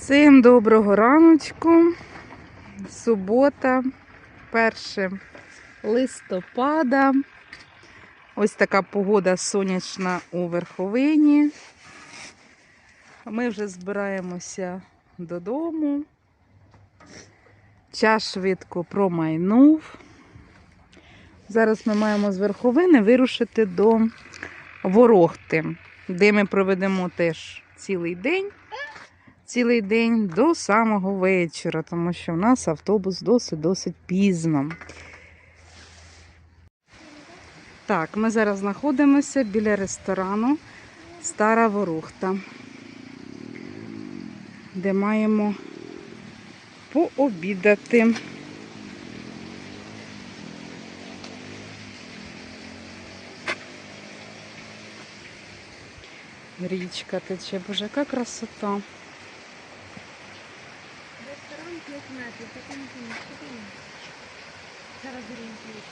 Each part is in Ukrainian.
Всім доброго раночку. Субота, 1 листопада. Ось така погода сонячна у верховині. Ми вже збираємося додому. Час швидко промайнув. Зараз ми маємо з верховини вирушити до Ворохти, де ми проведемо теж цілий день цілий день до самого вечора, тому що в нас автобус досить-досить пізно. Так, ми зараз знаходимося біля ресторану Стара Ворохта, де маємо пообідати. Річка тече, боже, яка красота. Ресторан 5 метрів, що там. Зараз орієнтуюсь.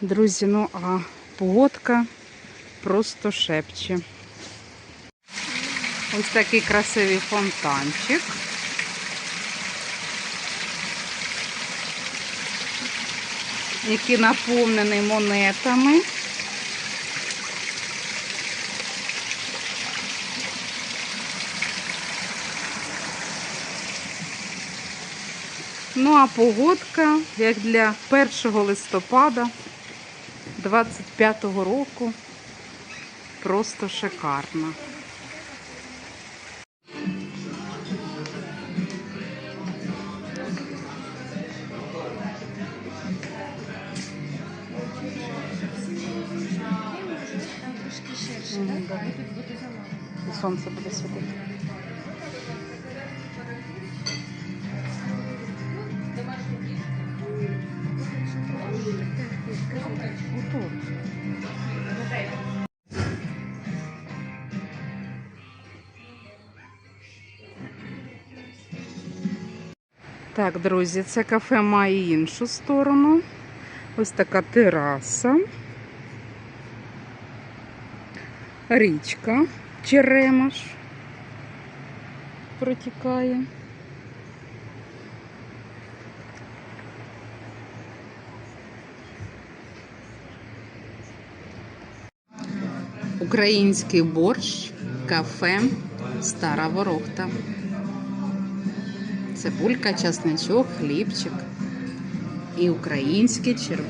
Друзі, ну а погодка просто шепче. Ось такий красивий фонтанчик. Який наповнений монетами. Ну а погодка, як для 1 листопада 25-го року, просто шикарна. Трошки ширше, так? сонце буде світити. Отут. Так, друзі, це кафе має іншу сторону. Ось така тераса. Річка Черемаш протікає. Український борщ, кафе Стара Ворохта. Цибулька, часничок, хлібчик і український червоне.